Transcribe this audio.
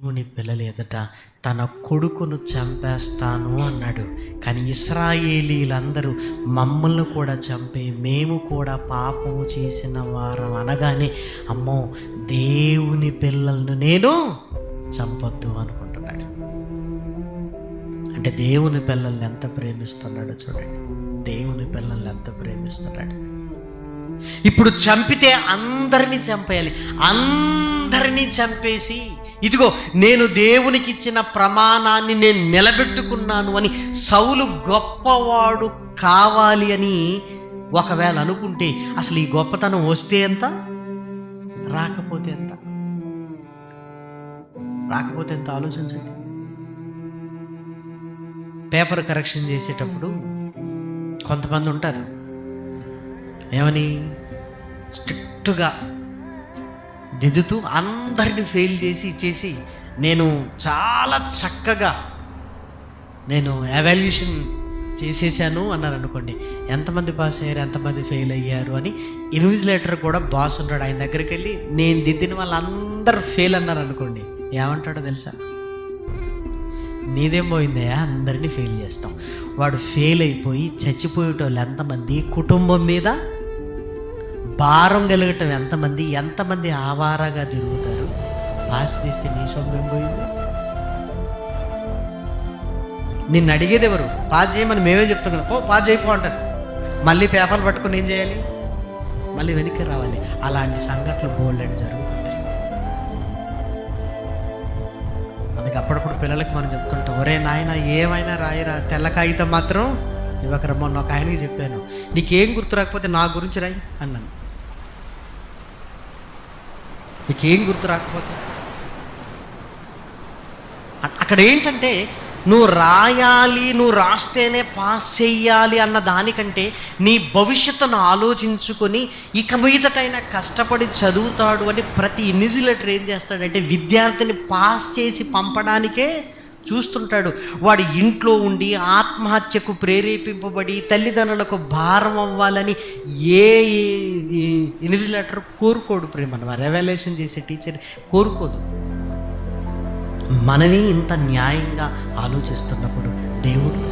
దేవుని పిల్లలు ఎదుట తన కొడుకును చంపేస్తాను అన్నాడు. కానీ ఇస్రాయేలీలందరూ మమ్మల్ని కూడా చంపే మేము కూడా పాపము చేసిన వారం అనగానే అమ్మో దేవుని పిల్లలను నేను చంపొద్దు అనుకుంటున్నాడు. అంటే దేవుని పిల్లల్ని ఎంత ప్రేమిస్తున్నాడో చూడండి. దేవుని పిల్లల్ని ఎంత ప్రేమిస్తున్నాడు. ఇప్పుడు చంపితే అందరినీ చంపేయాలి. అందరినీ చంపేసి ఇదిగో నేను దేవునికి ఇచ్చిన ప్రమాణాన్ని నేను నిలబెట్టుకున్నాను అని సౌలు గొప్పవాడు కావాలి అని ఒకవేళ అనుకుంటే అసలు ఈ గొప్పతనం వస్తే ఎంత? రాకపోతే ఎంత? రాకపోతే ఎంత? ఆలోచించండి. పేపర్ కరెక్షన్ చేసేటప్పుడు కొంతమంది ఉంటారు. ఏమని? స్ట్రిక్ట్గా దిద్దుతూ అందరిని ఫెయిల్ చేసి ఇచ్చేసి నేను చాలా చక్కగా నేను ఎవాల్యుయేషన్ చేసేసాను అన్నారు అనుకోండి. ఎంతమంది పాస్ అయ్యారు ఎంతమంది ఫెయిల్ అయ్యారు అని ఇన్విజిలేటర్ కూడా బాస్ ఉంటాడు ఆయన దగ్గరికి వెళ్ళి నేను దిద్దిన వాళ్ళందరూ ఫెయిల్ అన్నారు అనుకోండి. ఏమంటాడో తెలుసా? నీదేం పోయిందయ్యా? అందరినీ ఫెయిల్ చేస్తాం. వాడు ఫెయిల్ అయిపోయి చచ్చిపోయేటోళ్ళు ఎంతమంది? కుటుంబం మీద భారం కలగటం ఎంతమంది ఎంతమంది ఆవారాగా తిరుగుతారు? పాస్ తీస్తే నీ సొమ్మేం పోయింది. నిన్ను అడిగేది ఎవరు? పాస్ చేయమని మేమే చెప్తాం కదా. ఓ పాస్ చేయపో అంటారు. మళ్ళీ పేపర్లు పట్టుకుని ఏం చేయాలి? మళ్ళీ వెనక్కి రావాలి. అలాంటి సంఘటనలు బోల్డ్ అని జరుగుతుంటాయి. అందుకే అప్పుడప్పుడు పిల్లలకి మనం చెప్తుంటాం ఒరే నాయన ఏమైనా రాయిరా? తెల్ల కాగితం మాత్రం ఇవ్వకరా మొన్న ఒక ఆయనకి చెప్పాను. నీకేం గుర్తు రాకపోతే నా గురించి రాయి అన్నాను. నీకేం గుర్తు రాకపోతే? అక్కడ ఏంటంటే నువ్వు రాయాలి నువ్వు రాస్తేనే పాస్ చెయ్యాలి అన్న దానికంటే నీ భవిష్యత్తును ఆలోచించుకొని ఇక మీదటైనా కష్టపడి చదువుతాడు అని ప్రతి ఇన్విజిలేటర్ ఏం చేస్తాడంటే విద్యార్థిని పాస్ చేసి పంపడానికే చూస్తుంటాడు. వాడు ఇంట్లో ఉండి ఆత్మహత్యకు ప్రేరేపింపబడి తల్లిదండ్రులకు భారం అవ్వాలని ఏ ఇన్విజిలేటర్ కోరుకోడు ప్రేమ రెవల్యూషన్ చేసే టీచర్ కోరుకోదు. మనమే ఇంత న్యాయంగా ఆలోచిస్తున్నప్పుడు దేవుడు